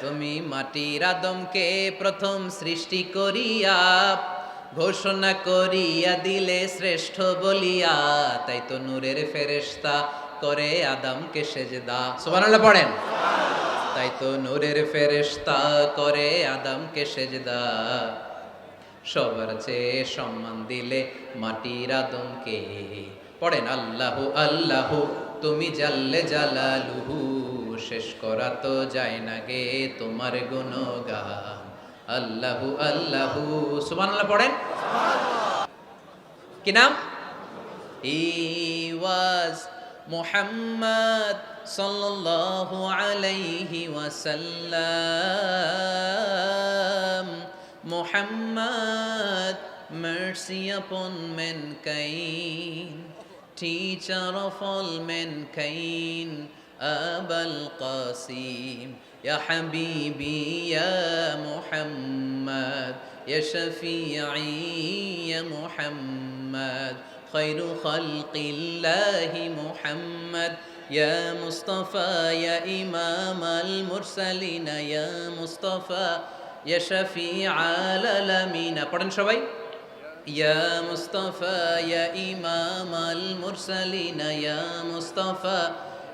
তুমি মাটির আদমকে প্রথম সৃষ্টি করিয়া, ঘোষণা করিয়া দিলে শ্রেষ্ঠ বলিয়া, তাই তো নূরের ফেরেশতা করে আদমকে সেজদা। সুবহানাল্লাহ পড়েন। তাই তো নূরের ফেরেশতা করে আদমকে সেজদা। সবার চেয়ে সম্মান দিলে মাটির আদমকে। পড়েন, আল্লাহু আল্লাহু, তুমি জাল্লে জালালুহু। শেষ করা তো যায় না গে তোমার গুণগান। আল্লাহু আল্লাহু, সুবহানাল্লাহ পড়েন। কি নাম? হি ওয়াজ মুহাম্মদ সাল্লাল্লাহু আলাইহি ওয়াসাল্লাম। Muhammad, mercy upon mankind teacher of all mankind أبا القاسم يا حبيبي يا محمد يا شفيعي يا محمد خير خلق الله محمد يا مصطفى يا إمام المرسلين يا مصطفى يا شفيع العالمين পড়েন সবাই يا مصطفى يا إمام المرسلين يا مصطفى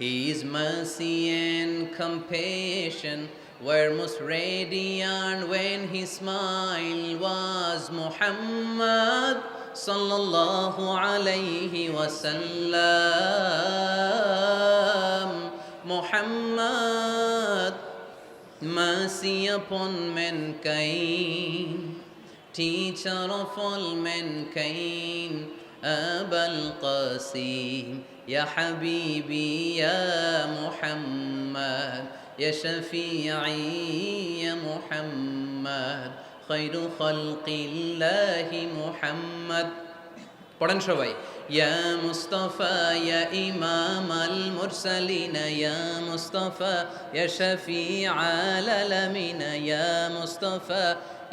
His mercy and compassion were most radiant when his smile was Muhammad sallallahu alayhi wasallam. Muhammad, mercy upon mankind, teacher of all mankind. أبا القاسم. يا حبيبي يا محمد. يا شفيعي يا محمد. خير خلق الله محمد. পড়েন সবাই। ইয়া মুস্তাফা, ইয়া ইমাম আল মুরসালিন ইয়া মুস্তাফা, ইয়া শফিআ আল আলামিন ইয়া মুস্তাফা,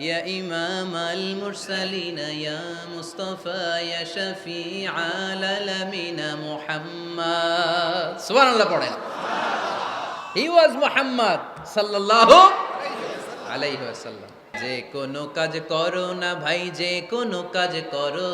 ইয়া ইমাম আল মুরসালিন ইয়া মুস্তাফা, ইয়া শফিআ আল আলামিন মুহাম্মদ। সুবহানাল্লাহ পড়েন। হি ওয়াজ মুহাম্মদ সাল্লাল্লাহু আলাইহি ওয়াসাল্লাম। যে কোনো কাজ করো না ভাই, যে কোনো কাজ করো।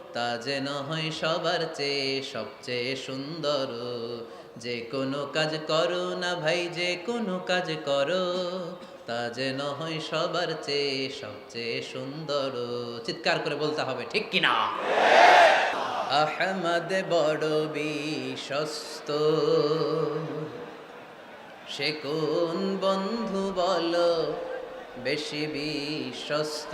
তা যেন হয় সবার চেয়ে সবচেয়ে সুন্দর। যে কোনো কাজ করো না ভাই, যে কোনো কাজ করো, তা যেন হয় সবার চেয়ে সবচেয়ে সুন্দর। চিৎকার করে বলতে হবে, ঠিক কিনা আহমদ বড় বিশ্বস্ত। সে কোন বন্ধু বল বেশি বিশ্বস্ত?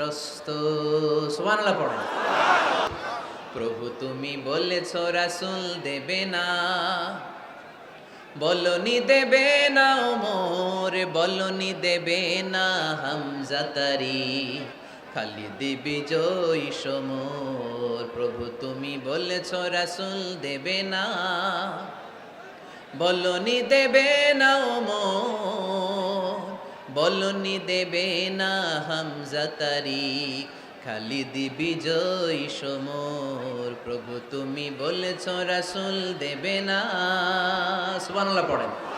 বিশ্বস্ত সুবহানাল্লাহ পড়েন প্রভু তুমি বলেছ, রাসুল দেবে না। বলনি দেবে না ওমর, বলনি দেবে না হামজা তারি খালি দিবি জয় সমর। প্রভু তুমি বলেছ, রাসুল দেবে না। বলনি দেবে না ওমর বলনি দেবে না হামজা তারিক খালি দিবি জয় সমর, প্রভু তুমি বলেছ রাসুল দেবে না। সুবহানাল্লাহ পড়েন।